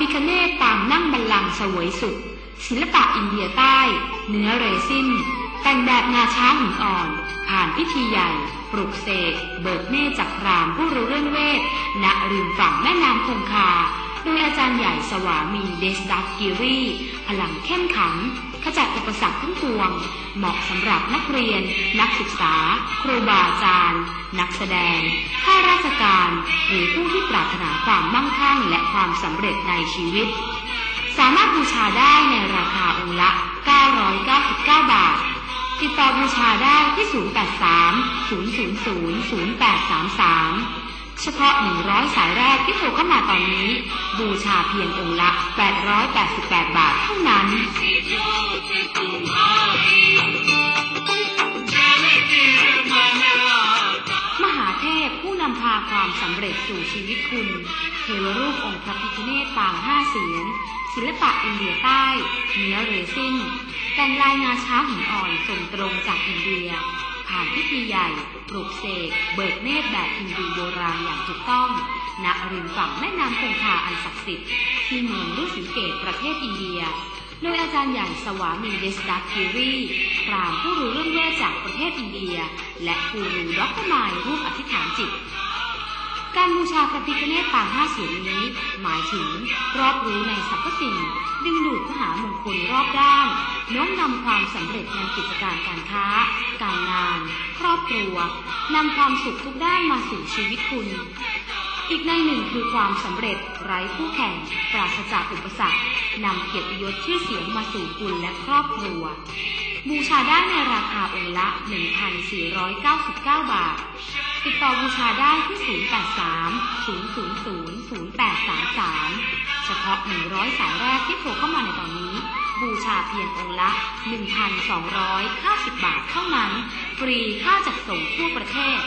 พิคเนตต่างนั่งบัลลังก์สวยสุข ศิลปะอินเดียใต้ เนื้อเรซินแต่งแบบงาช้างหินอ่อน ผ่านพิธีใหญ่ ปลุกเสก เบิกเนจากรามผู้รู้เรื่องเวทณริมฝั่งแม่น้ำคงคา โดยอาจารย์ใหญ่สวามีเดสดักกิรีพลังเข้มขัง ขจัดอุปสรรคทั้งปวง เหมาะสำหรับนักเรียน นักศึกษา ครูบาอาจารย์ นักแสดงข้าราชการ หรือผู้ที่ารถนาความมั่งคั่งและความสำเร็จในชีวิต สามารถบูชาได้ในราคาองค์ละ 999 บาท ติดต่อบูชาได้ที่ 083 000 0833 เฉพาะ 100 สายแรกที่โทรเข้ามาตอนนี้ บูชาเพียงองค์ละ 888 บาทเท่านั้นาความสำเร็จสู่ชีวิตคุณ เทวรูปองค์พระพิฆเนศปางห้าเสียน ศิลปะอินเดียใต้ เนื้อเรซินแต่งลายงาช้างหินอ่อนส่งตรงจากอินเดีย ผ่านพิธีใหญ่ปลุกเสก เบิกเนตรแบบฮินดูโบราณอย่างถูกต้อง ณ ริมฝั่งแม่น้ำคงคาอันศักดิ์สิทธิ์ ที่เมืองรุสิเกตประเทศอินเดีย โดยอาจารย์ใหญ่สวามีเดสดักคิรีพรามผู้รู้เรื่องเวทจากประเทศอินเดีย และกูรูด็อกเตอร์มายรูปอธิษฐานจิต การบูชาพระพิฆเนศปางห้าเสียนนี้ หมายถึงรอบรู้ในสรรพสิ่ง ดึงดูดมหามงคลรอบด้านโน้มนำความสำเร็จในกิจการการค้า การงาน ครอบครัวนำความสุขทุกด้านมาสู่ชีวิตคุณ อีกในหนึ่งคือความสำเร็จไร้คู่แข่ง ปราศจากอุปสรรคนำเกียรติยศชื่อเสียงมาสู่คุณและครอบครัวบูชาได้ในราคาองค์ละ 1,499 บาท ติดต่อบูชาได้ที่ 083 000 0833 เฉพาะ 100 สายแรกที่โทรเข้ามาในตอนนี้ บูชาเพียงองค์ละ 1,250 บาทเท่านั้น ฟรีค่าจัดส่งทั่วประเทศ